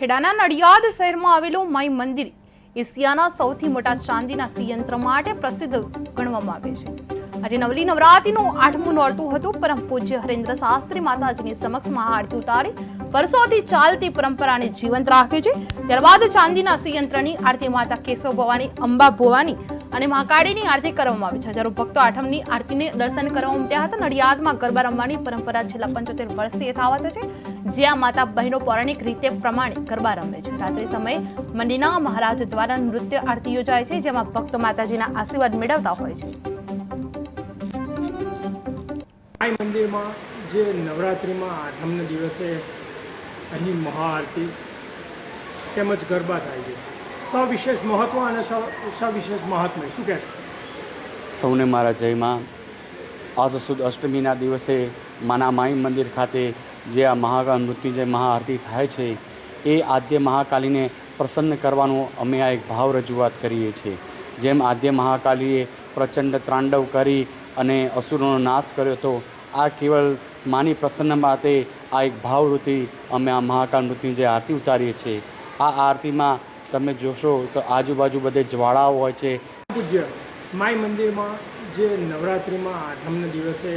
ખેડાના નડિયાદ શહેરમાં આવેલું માઈ મંદિર એશિયાના સૌથી મોટા ચાંદીના સિયંત્ર માટે પ્રસિદ્ધ ગણવામાં આવે છે. આજે નવલી નવરાત્રીનું આઠમું નોરતું હતું. પરમ પૂજ્ય હરેન્દ્ર શાસ્ત્રી માતાજીની સમક્ષ મહાઆરતી ઉતારી વર્ષોથી ચાલતી પરંપરાને જીવંત રાખે છે. ત્યારબાદ ચાંદીના સિયંત્રની આરતી માતા કેશવ ભવાની, અંબા ભવાની અને મહાકાળીની આરતી કરવામાં આવી છે. હજારો ભક્તો આઠમની આરતીને દર્શન કરવા ઉમટ્યા હતા. નડિયાદમાં ગરબા રમવાની પરંપરા છેલ્લા પંચોતેર વર્ષથી યથાવત છે. જ્યાં માતા બહેનો પૌરાણિક રીતે પ્રમાણે ગરબા રમે છે. રાત્રિ સમયે મંડીના મહારાજ દ્વારા નૃત્ય આરતી યોજાય છે, જેમાં ભક્તો માતાજીના આશીર્વાદ મેળવતા હોય છે. મંદિરમાં જે નવરાત્રિમાં આઠમના દિવસે અહીં મહાઆરતી તેમજ ગરબા થાય છે. સવિશેષ મહત્વ અને સવિશેષ મહાત્મય, શું કહેશો? સૌને મારા જયમાં. આજ સુદ અષ્ટમીના દિવસે માના માઈ મંદિર ખાતે જે આ મહાકાળ મૃત્યુંજય મહાઆરતી થાય છે, એ આદ્ય મહાકાલીને પ્રસન્ન કરવાનું અમે આ એક ભાવ રજૂઆત કરીએ છીએ. જેમ આદ્ય મહાકાલીએ પ્રચંડ ત્રાંડવ કરી અને અસુરોનો નાશ કર્યો હતો આ કેવળ માની પ્રસન્ન માટે આ એક ભાવવૃત્તિ અમે આ મહાકાળ મૃત્યુંજય આરતી ઉતારીએ છીએ. આ આરતીમાં તમે જોશો તો આજુબાજુ બધે જ્વાળાઓ હોય છે. પૂજ્ય માઈ મંદિરમાં જે નવરાત્રિમાં આઠમના દિવસે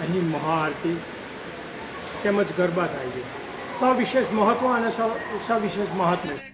અહીં મહાઆરતી તેમજ ગરબા થાય છે. સવિશેષ મહત્વ અને સવિશેષ મહાત્મ્ય.